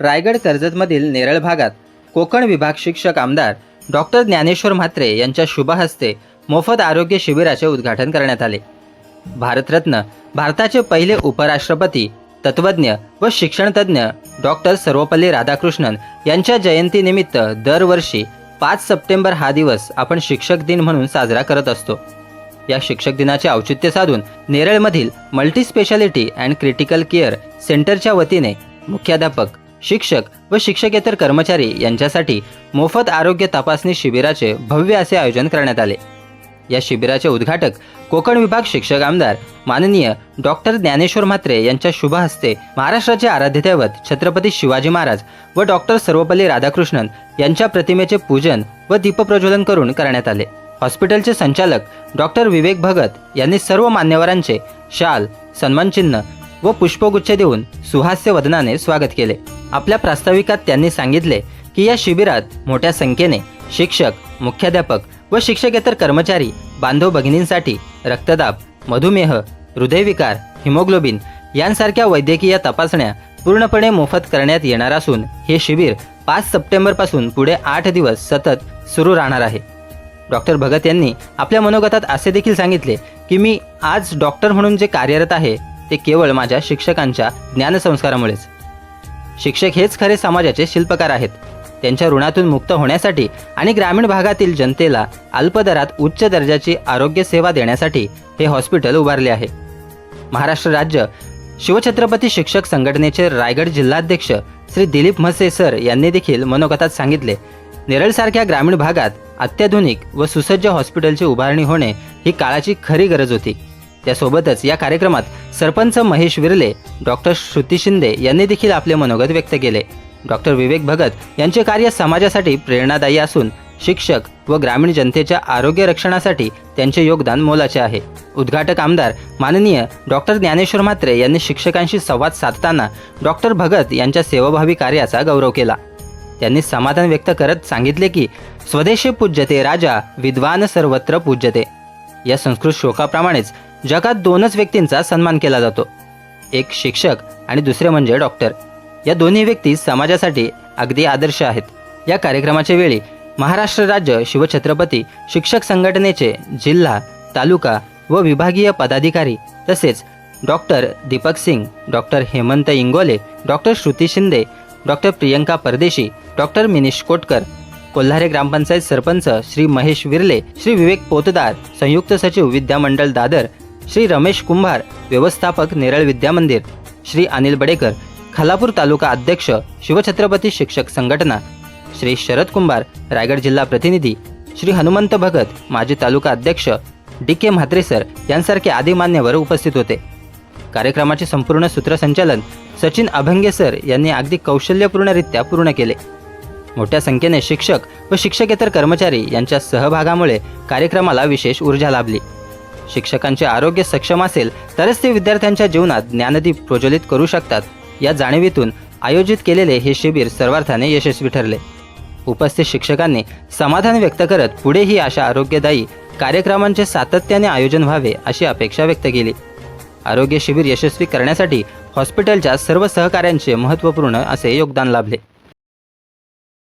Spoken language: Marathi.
रायगड कर्जतमधील नेरळ भागात कोकण विभाग शिक्षक आमदार डॉक्टर ज्ञानेश्वर म्हात्रे यांच्या शुभहस्ते मोफत आरोग्य शिबिराचे उद्घाटन करण्यात आले. भारतरत्न भारताचे पहिले उपराष्ट्रपती तत्वज्ञ व शिक्षणतज्ञ डॉक्टर सर्वपल्ली राधाकृष्णन यांच्या जयंतीनिमित्त दरवर्षी पाच सप्टेंबर हा दिवस आपण शिक्षक दिन म्हणून साजरा करत असतो. या शिक्षक दिनाचे औचित्य साधून नेरळमधील multi speciality and critical care सेंटरच्या वतीने मुख्याध्यापक शिक्षक व शिक्षकेतर कर्मचारी यांच्यासाठी मोफत आरोग्य तपासणी शिबिराचे भव्य असे आयोजन करण्यात आले. या शिबिराचे उद्घाटक कोकण विभाग शिक्षक आमदार माननीय डॉक्टर ज्ञानेश्वर म्हात्रे यांच्या शुभ हस्ते महाराष्ट्राचे आराध्य दैवत छत्रपती शिवाजी महाराज व डॉक्टर सर्वपल्ली राधाकृष्णन यांच्या प्रतिमेचे पूजन व दीपप्रज्वलन करून करण्यात आले. हॉस्पिटलचे संचालक डॉक्टर विवेक भगत यांनी सर्व मान्यवरांचे शाल सन्मानचिन्ह व पुष्पगुच्छ देऊन सुहास्य वदनाने स्वागत केले. आपल्या प्रास्ताविकात त्यांनी सांगितले की या शिबिरात मोठ्या संख्येने शिक्षक मुख्याध्यापक व शिक्षकेतर कर्मचारी बांधव भगिनींसाठी रक्तदाब मधुमेह हृदयविकार हिमोग्लोबिन यांसारख्या वैद्यकीय तपासण्या पूर्णपणे मोफत करण्यात येणार असून हे शिबिर पाच सप्टेंबरपासून पुढे आठ दिवस सतत सुरू राहणार आहे. डॉक्टर भगत यांनी आपल्या मनोगतात असे देखील सांगितले की मी आज डॉक्टर म्हणून जे कार्यरत आहे ते केवळ माझ्या शिक्षकांच्या ज्ञानसंस्कारामुळेच. शिक्षक हेच खरे समाजाचे शिल्पकार आहेत. त्यांच्या ऋणातून मुक्त होण्यासाठी आणि ग्रामीण भागातील जनतेला अल्पदरात उच्च दर्जाची आरोग्य सेवा देण्यासाठी हे हॉस्पिटल उभारले आहे. महाराष्ट्र राज्य शिवछत्रपती शिक्षक संघटनेचे रायगड जिल्हाध्यक्ष श्री दिलीप म्हसे सर यांनी देखील मनोगतात सांगितले नेरळसारख्या ग्रामीण भागात अत्याधुनिक व सुसज्ज हॉस्पिटलची उभारणी होणे ही काळाची खरी गरज होती. त्यासोबतच या कार्यक्रमात सरपंच महेश विरले डॉक्टर श्रुती शिंदे यांनी देखील आपले मनोगत व्यक्त केले. डॉक्टर विवेक भगत यांचे कार्य समाजासाठी प्रेरणादायी असून शिक्षक व ग्रामीण जनतेच्या आरोग्य रक्षणासाठी त्यांचे योगदान मोलाचे आहे. उद्घाटक आमदार माननीय डॉक्टर ज्ञानेश्वर म्हात्रे यांनी शिक्षकांशी संवाद साधताना डॉक्टर भगत यांच्या सेवाभावी कार्याचा गौरव केला. त्यांनी समाधान व्यक्त करत सांगितले की स्वदेशी पूज्यते राजा विद्वान सर्वत्र पूज्यते. या संस्कृत श्लोकाप्रमाणेच जगात दोनच व्यक्तींचा सन्मान केला जातो. एक शिक्षक आणि दुसरे म्हणजे डॉक्टर. या दोन्ही व्यक्ती समाजासाठी अगदी आदर्श आहेत. या कार्यक्रमाच्या वेळी महाराष्ट्र राज्य शिवछत्रपती शिक्षक संघटनेचे जिल्हा तालुका व विभागीय पदाधिकारी तसेच doctor Deepak Singh doctor Hemant Ingole doctor Shruti Shinde doctor Priyanka Pardeshi doctor Minish Kotkar Kolhare grampanchayat sarpanch Shri Mahesh Virle Shri Vivek Potdar संयुक्त सचिव विद्यामंडळ दादर श्री रमेश कुंभार व्यवस्थापक नेरळ विद्यामंदिर श्री अनिल बडेकर खालापूर तालुका अध्यक्ष शिवछत्रपती शिक्षक संघटना श्री शरद कुंभार रायगड जिल्हा प्रतिनिधी श्री हनुमंत भगत माजी तालुका अध्यक्ष डी के म्हात्रे सर यांसारखे आदी मान्यवर उपस्थित होते. कार्यक्रमाचे संपूर्ण सूत्रसंचालन सचिन अभंगे सर यांनी अगदी कौशल्यपूर्णरित्या पूर्ण केले. मोठ्या संख्येने शिक्षक व शिक्षकेतर कर्मचारी यांच्या सहभागामुळे कार्यक्रमाला विशेष ऊर्जा लाभली. शिक्षकांचे आरोग्य सक्षम असेल तरच ते विद्यार्थ्यांच्या जीवनात ज्ञानदीप प्रज्वलित करू शकतात या जाणीवीतून आयोजित केलेले हे शिबिर सर्वार्थाने यशस्वी ठरले. उपस्थित शिक्षकांनी समाधान व्यक्त करत पुढेही अशा आरोग्यदायी कार्यक्रमांचे सातत्याने आयोजन व्हावे अशी अपेक्षा व्यक्त केली. आरोग्य शिबिर यशस्वी करण्यासाठी हॉस्पिटलच्या सर्व सहकाऱ्यांचे महत्त्वपूर्ण असे योगदान लाभले.